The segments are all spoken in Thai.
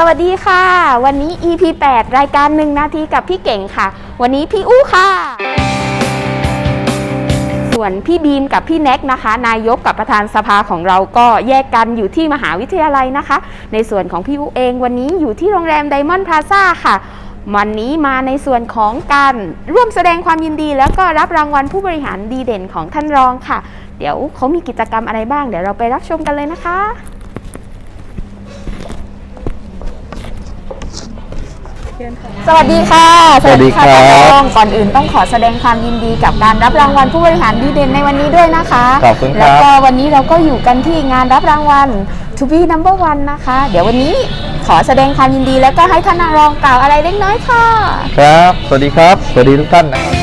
สวัสดีค่ะ วันนี้ EP 8 รายการหนึ่งนาทีกับพี่เก่งค่ะ วันนี้พี่อู้ค่ะ ส่วนพี่บีมกับพี่แน็กนะคะ นายกกับประธานสภาของเราก็แยกกันอยู่ที่มหาวิทยาลัยนะคะ ในส่วนของพี่อู้เองวันนี้อยู่ที่โรงแรมไดมอนด์พลาซ่าค่ะ วันนี้มาในส่วนของการร่วมแสดงความยินดี แล้วก็รับรางวัลผู้บริหารดีเด่นของท่านรองค่ะ เดี๋ยวเขามีกิจกรรมอะไรบ้าง เดี๋ยวเราไปรับชมกันเลยนะคะ สวัสดีค่ะสวัสดีครับท่านรองก่อนอื่นต้องขอแสดงความยินดีกับการรับรางวัลผู้บริหารดีเด่นในวันนี้ด้วยนะคะขอบคุณครับแล้วก็วันนี้เราก็อยู่กันที่งานรับรางวัล To be number one นะคะ เดี๋ยววันนี้ขอแสดงความยินดีแล้วก็ให้ท่านรองกล่าวอะไรเล็กน้อยค่ะ ครับ สวัสดีครับ สวัสดีทุกท่านนะครับ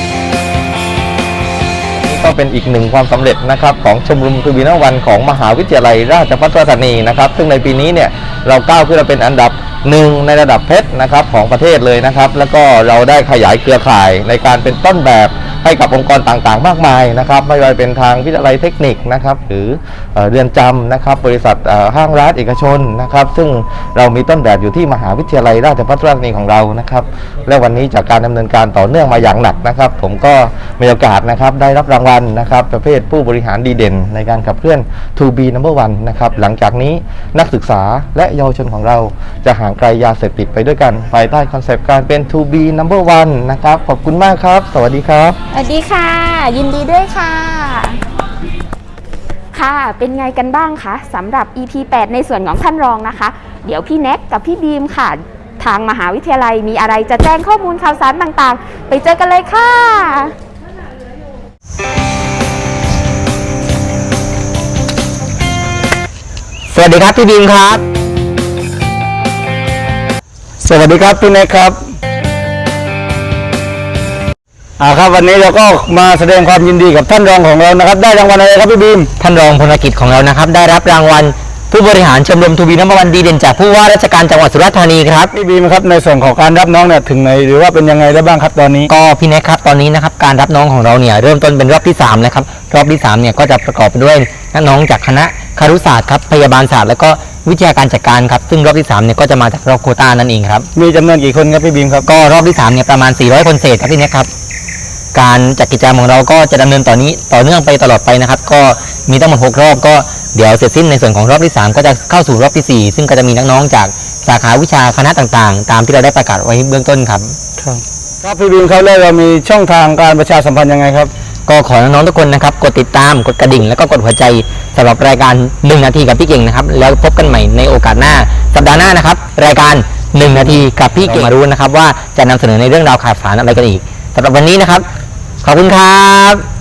นี่ก็เป็นอีกหนึ่งความสำเร็จนะครับของชมรมทวีนวันของมหาวิทยาลัยราชภัฏราชธานีนะครับ ซึ่งในปีนี้เนี่ยเราก้าวขึ้นมาเป็นอันดับ หนึ่งในระดับเพชรนะครับของประเทศเลยนะครับ แล้วก็เราได้ขยายเครือข่ายในการเป็นต้นแบบให้กับองค์กรต่างๆ มากมายนะครับ ไม่ว่าเป็นทางวิทยาลัยเทคนิคนะครับ หรือเรือนจำนะครับ บริษัทห้างร้านเอกชนนะครับ ซึ่งเรามีต้นแบบอยู่ที่มหาวิทยาลัยราชภัฏราชนีของเรานะครับ และวันนี้จากการดำเนินการต่อเนื่องมาอย่างหนักนะครับ ผมก็มีโอกาสนะครับได้รับรางวัลนะครับ ประเภทผู้บริหารดีเด่น ในการขับเคลื่อน To be number one นะครับหลังจากนี้นักศึกษาและเยาวชนของเราจะห่างไกลยาเสพติดไปด้วยกันภายใต้คอนเซปต์การเป็น To be number one นะครับ ขอบคุณมากครับ สวัสดีครับ สวัสดีค่ะ ยินดีด้วยค่ะ ค่ะ เป็นไงกันบ้างคะสำหรับ EP 8 ในส่วนของท่านรองนะคะ เดี๋ยวพี่แน็กกับพี่บีมค่ะ ทางมหาวิทยาลัยมีอะไรจะแจ้งข้อมูลข่าวสารต่างๆ ไปเจอกันเลยค่ะสวัสดีครับพี่บีมครับ สวัสดีครับพี่เนกครับอ่าครับวันนี้เราก็มาแสดงความยินดีกับท่านรองของเรานะครับ ได้รางวัลอะไรครับพี่บีมท่านรองพลกิจของเรานะครับ ได้รับรางวัลผู้บริหารชมรมทูบีน้ำวันดีเด่นจากผู้ว่าราชการจังหวัดสุราษฎร์ธานีครับพี่บีมครับในส่วนของการรับน้องเนี่ยถึงไหนหรือว่าเป็นยังไงได้บ้างครับตอนนี้ก็พี่แน็กครับตอนนี้นะครับการรับน้องของเราเนี่ยเริ่มต้นเป็นรอบที่3แล้วครับรอบที่3เนี่ยก็จะประกอบไปด้วยน้องจากคณะ คารุศาสตร์ครับพยาบาลศาสตร์แล้วก็วิทยาการจัดการครับซึ่งรอบที่3เนี่ยก็จะมาจากรอบโควต้านั่นเองครับมีจำนวนกี่คนครับพี่บีมครับก็รอบที่3เนี่ยประมาณ 400 คนเศษครับพี่แน็กครับการจัดกิจกรรมของเราก็จะดำเนินต่อนนี้ต่อเนื่องไปตลอดไปนะครับ ก็มีทั้งหมด6รอบก็เดี๋ยวเสร็จสิ้นในส่วนของรอบที่ 3 ก็จะเข้าสู่รอบทีสี่4 ซึ่งก็จะมีน้องๆจากสาขาวิชาคณะต่างๆ ตามที่เราได้ประกาศไว้เบื้องต้นครับ ครับพี่บีมครับแล้วเรามีช่องทางการประชาสัมพันธ์ยังไงครับ ก็ขอน้องๆทุกคนนะครับ กดติดตามกดกระดิ่ง แล้วก็กดหัวใจสำหรับรายการ 1 นาทีกับพี่เก่งนะครับ แล้วพบกันใหม่ในโอกาสหน้า สัปดาห์หน้านะครับ รายการ 1 นาทีกับพี่เก่งมารู้นะครับ ว่าจะนำเสนอในเรื่องราวข่าวสารอะไรกันอีกสำหรับวันนี้นะครับ ขอบคุณครับ